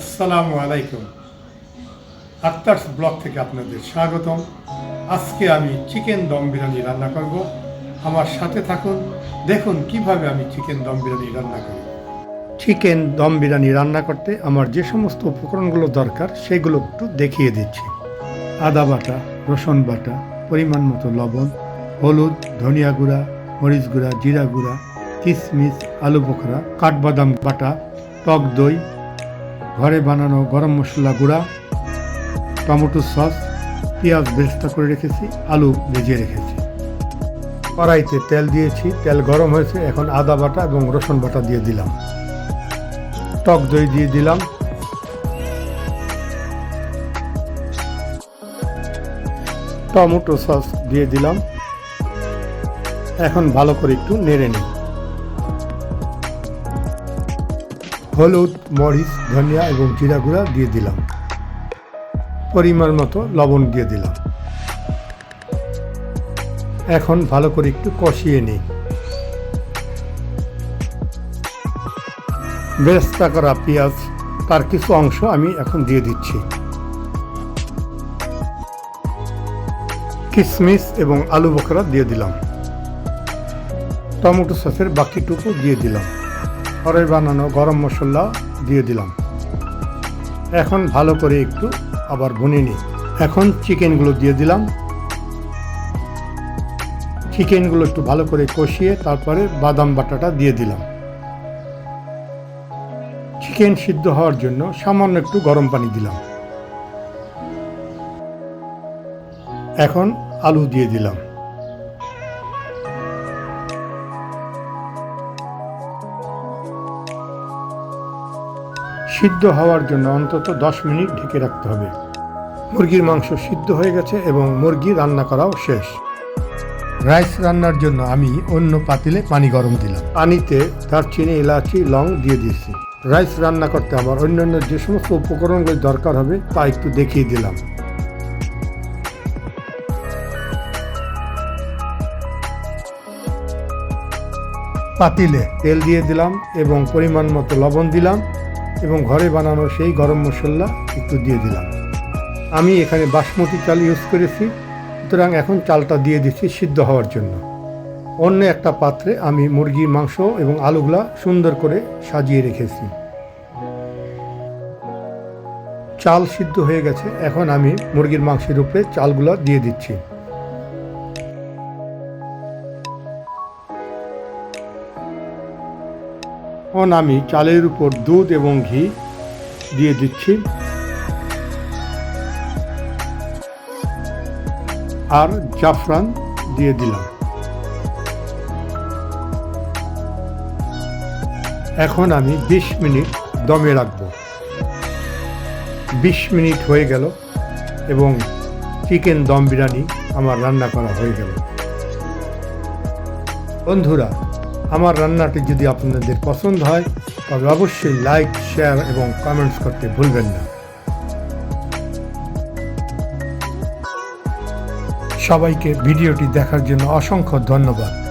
আসসালামু আলাইকুম। আক্তার্স ব্লগ থেকে আপনাদের স্বাগতম। আজকে আমি চিকেন দম বিরিয়ানি রান্না করব। আমার সাথে থাকুন। দেখুন কীভাবে আমি চিকেন দম বিরিয়ানি রান্না করি। চিকেন দম বিরিয়ানি রান্না করতে আমার যে সমস্ত উপকরণগুলো দরকার, সেগুলো একটু দেখিয়ে দিচ্ছি। আদা বাটা, রসুন বাটা, পরিমাণ মতো লবণ, হলুদ, ধনিয়া গুঁড়া, মরিচ গুঁড়া, জিরা গুঁড়া কিশমিশ আলু বোখরা, কাঠবাদাম বাটা, টক দই ঘরে বানানো গরম মশলা গুঁড়া, টমেটো সস, পেঁয়াজ বেরেস্তা করে রেখেছি, আলু ভেজে রেখেছি। কড়াইতে তেল দিয়েছি, তেল গরম হয়েছে, এখন আদা বাটা এবং রসুন বাটা দিয়ে দিলাম। টক দই দিয়ে দিলাম। টমেটো সস দিয়ে দিলাম। এখন ভালো করে একটু নেড়ে নিই। হলুদ, মরিচ, ধনিয়া এবং জিরা গুঁড়া দিয়ে দিলাম। পরিমাণ মতো লবণ দিয়ে দিলাম। এখন ভালো করে একটু কষিয়ে নিই। বেরেস্তা করা পেঁয়াজ, তার কিছু অংশ আমি এখন দিয়ে দিচ্ছি। কিশমিশ এবং আলু বকরা দিয়ে দিলাম। টমেটো সসের বাকিটুকু দিয়ে দিলাম। ঘরে বানানো গরম মশলা দিয়ে দিলাম। এখন ভালো করে একটু আবার ভুনে নিই। এখন চিকেনগুলো দিয়ে দিলাম। চিকেনগুলো একটু ভালো করে কষিয়ে তারপরে বাদাম বাটাটা দিয়ে দিলাম। চিকেন সিদ্ধ হওয়ার জন্য সামান্য একটু গরম পানি দিলাম। এখন আলু দিয়ে দিলাম। সিদ্ধ হওয়ার জন্য অন্তত দশ মিনিট ঢেকে রাখতে হবে। মুরগির মাংস সিদ্ধ হয়ে গেছে এবং মুরগি রান্না করাও শেষ। রাইস রান্নার জন্য আমি অন্য পাতিলে পানি গরম দিলাম। পানিতে দারচিনি, এলাচি, লং দিয়ে দিয়েছি। রাইস রান্না করতে আমার অন্যান্য যে সমস্ত উপকরণগুলো দরকার হবে তা একটু দেখিয়ে দিলাম। পাতিলে তেল দিয়ে দিলাম এবং পরিমাণ মতো লবণ দিলাম। এবং ঘরে বানানো সেই গরম মশলা একটু দিয়ে দিলাম। আমি এখানে বাসমতি চাল ইউজ করেছি, সুতরাং এখন চালটা দিয়ে দিচ্ছি সিদ্ধ হওয়ার জন্য। অন্য একটা পাত্রে আমি মুরগির মাংস এবং আলুগুলা সুন্দর করে সাজিয়ে রেখেছি। চাল সিদ্ধ হয়ে গেছে, এখন আমি মুরগির মাংসের উপরে চালগুলা দিয়ে দিচ্ছি। এখন আমি চালের উপর দুধ এবং ঘি দিয়ে দিচ্ছি। আর জাফরান দিয়ে দিলাম। এখন আমি ২০ মিনিট দমে রাখব। ২০ মিনিট হয়ে গেল এবং চিকেন দম বিরিয়ানি আমার রান্না করা হয়ে গেল। বন্ধুরা আমার রান্নাটি যদি আপনাদের পছন্দ হয়, তবে অবশ্যই লাইক শেয়ার এবং কমেন্টস করতে ভুলবেন না। সবাইকে ভিডিওটি দেখার জন্য অসংখ্য ধন্যবাদ।